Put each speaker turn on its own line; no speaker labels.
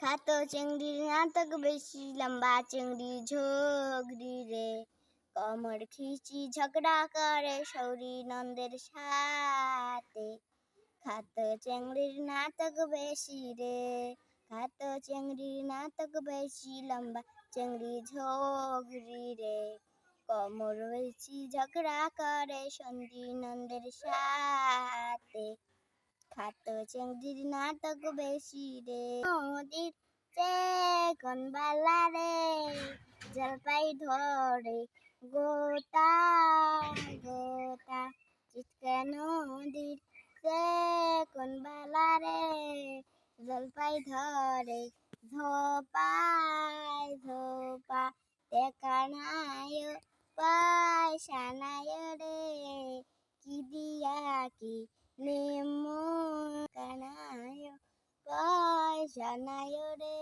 খাতো চিংড়ির নাটক বেশি, লম্বা চিংড়ি, ঝগড়ি রে। কমর খিচি ঝগড়া করে সৌরি নন্দের সাথে। খাতো চিংড়ির নাটক বেশি রে। খাতো চিংড়ির নাটক বেশি, লম্বা চিংড়ি, ঝগড়ি রে। কমর বেশি ঝগড়া করে সন্ধি নন্দের সাথে। খাতো চিংড়ির নাটক বেশি রে। নদীর চেকন বালা রে, জলপাই ধরে গোটা গোটা। চিৎকা নদীর চেকন বালা রে, জলপাই ধরে ধোপায় ধোপা নাই পয়সা নাই রে, কি দিয়া কি নেমো জানায় রে